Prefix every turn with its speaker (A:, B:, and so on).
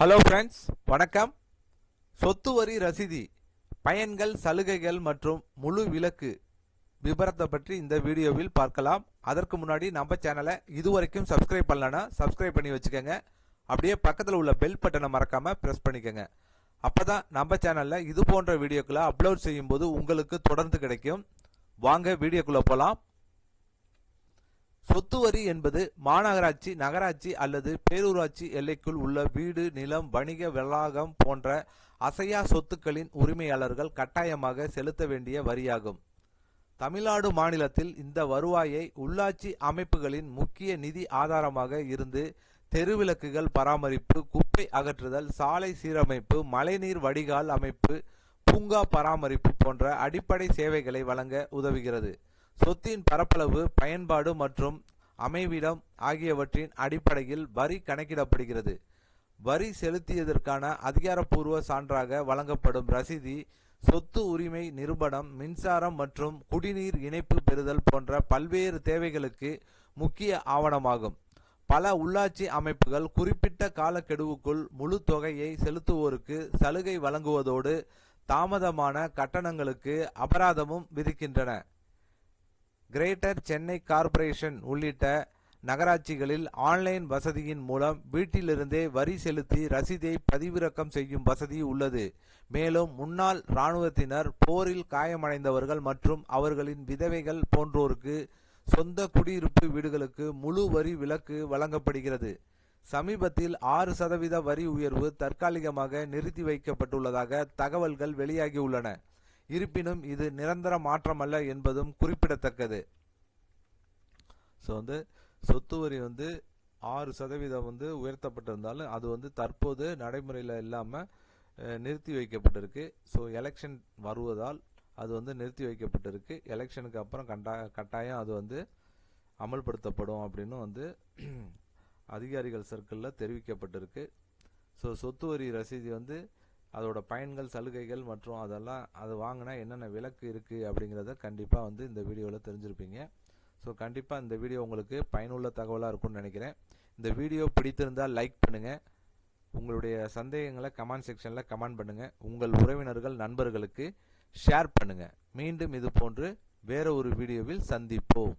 A: Hello friends வணக்கம். சொத்து வரி ரசீதி பயன்கள் சலுகைகள் மற்றும் முழு விலக்கு விபரத்தை பற்றி இந்த வீடியோவில் பார்க்கலாம். அதற்கு முன்னாடி நம்ம சேனலை இதுவரைக்கும் சப்ஸ்கிரைப் பண்ணலன்னா சப்ஸ்கிரைப் பண்ணி வச்சுக்கோங்க. அப்படியே பக்கத்தில் உள்ள பெல் பட்டனை மறக்காமல் ப்ரெஸ் பண்ணிக்கோங்க. அப்பதான் நம்ம சேனலில் இது போன்ற வீடியோக்களை அப்லோட் செய்யும்போது உங்களுக்கு தொடர்ந்து கிடைக்கும். வாங்க வீடியோக்குள்ளே போகலாம் சொத்து வரி என்பது மாநகராட்சி நகராட்சி அல்லது பேரூராட்சி எல்லைக்குள் உள்ள வீடு நிலம் வணிக வளாகம் போன்ற அசையா சொத்துக்களின் உரிமையாளர்கள் கட்டாயமாக செலுத்த வேண்டிய வரியாகும். தமிழ்நாடு மாநிலத்தில் இந்த வருவாயை உள்ளாட்சி அமைப்புகளின் முக்கிய நிதி ஆதாரமாக இருந்து தெருவிளக்குகள் பராமரிப்பு குப்பை அகற்றுதல் சாலை சீரமைப்பு மழைநீர் வடிகால் அமைப்பு பூங்கா பராமரிப்பு போன்ற அடிப்படை சேவைகளை வழங்க உதவுகிறது. சொத்தின் பரப்பளவு பயன்பாடு மற்றும் அமைவிடம் ஆகியவற்றின் அடிப்படையில் வரி கணக்கிடப்படுகிறது. வரி செலுத்தியதற்கான அதிகாரப்பூர்வ சான்றாக வழங்கப்படும் ரசீதி சொத்து உரிமை நிறுவனம் மின்சாரம் மற்றும் குடிநீர் இணைப்பு பெறுதல் போன்ற பல்வேறு தேவைகளுக்கு முக்கிய ஆவணமாகும். பல உள்ளாட்சி அமைப்புகள் குறிப்பிட்ட காலக்கெடுவுக்குள் முழு தொகையை செலுத்துவோருக்கு சலுகை வழங்குவதோடு தாமதமான கட்டணங்களுக்கு அபராதமும் விதிக்கின்றன. கிரேட்டர் சென்னை கார்ப்பரேஷன் உள்ளிட்ட நகராட்சிகளில் ஆன்லைன் வசதியின் மூலம் வீட்டிலிருந்தே வரி செலுத்தி ரசீதை பதிவிறக்கம் செய்யும் வசதி உள்ளது. மேலும் முன்னாள் இராணுவத்தினர் போரில் காயமடைந்தவர்கள் மற்றும் அவர்களின் விதவைகள் போன்றோருக்கு சொந்த குடியிருப்பு வீடுகளுக்கு முழு வரி விலக்கு வழங்கப்படுகிறது. சமீபத்தில் ஆறு சதவீத வரி உயர்வு தற்காலிகமாக நிறுத்தி வைக்கப்பட்டுள்ளதாக தகவல்கள் வெளியாகியுள்ளன. இருப்பினும் இது நிரந்தர மாற்றமல்ல என்பதும் குறிப்பிடத்தக்கது. ஸோ வந்து சொத்து வரி வந்து ஆறு சதவீதம் வந்து உயர்த்தப்பட்டிருந்தாலும் அது வந்து தற்போது நடைமுறையில் இல்லாமல் நிறுத்தி வைக்கப்பட்டிருக்கு. ஸோ எலெக்ஷன் வருவதால் அது வந்து நிறுத்தி வைக்கப்பட்டிருக்கு. எலெக்ஷனுக்கு அப்புறம் கண்டா கட்டாயம் அது வந்து அமல்படுத்தப்படும் அப்படின்னு வந்து அதிகாரிகள் சர்க்கிளில் தெரிவிக்கப்பட்டிருக்கு. ஸோ சொத்து வரி ரசீது வந்து அதோட பயன்கள் சலுகைகள் மற்றும் அதெல்லாம் அது வாங்கினா என்னென்ன விலக்கு இருக்குது அப்படிங்கிறத கண்டிப்பாக வந்து இந்த வீடியோவில் தெரிஞ்சிருப்பீங்க. ஸோ கண்டிப்பாக இந்த வீடியோ உங்களுக்கு பயனுள்ள தகவலாக இருக்கும்னு நினைக்கிறேன். இந்த வீடியோ பிடித்திருந்தால் லைக் பண்ணுங்கள் உங்களுடைய சந்தேகங்களை கமெண்ட் செக்ஷனில் கமெண்ட் பண்ணுங்கள் உங்கள் உறவினர்கள் நண்பர்களுக்கு ஷேர் பண்ணுங்கள் மீண்டும் இது போன்று வேற ஒரு வீடியோவில் சந்திப்போம்.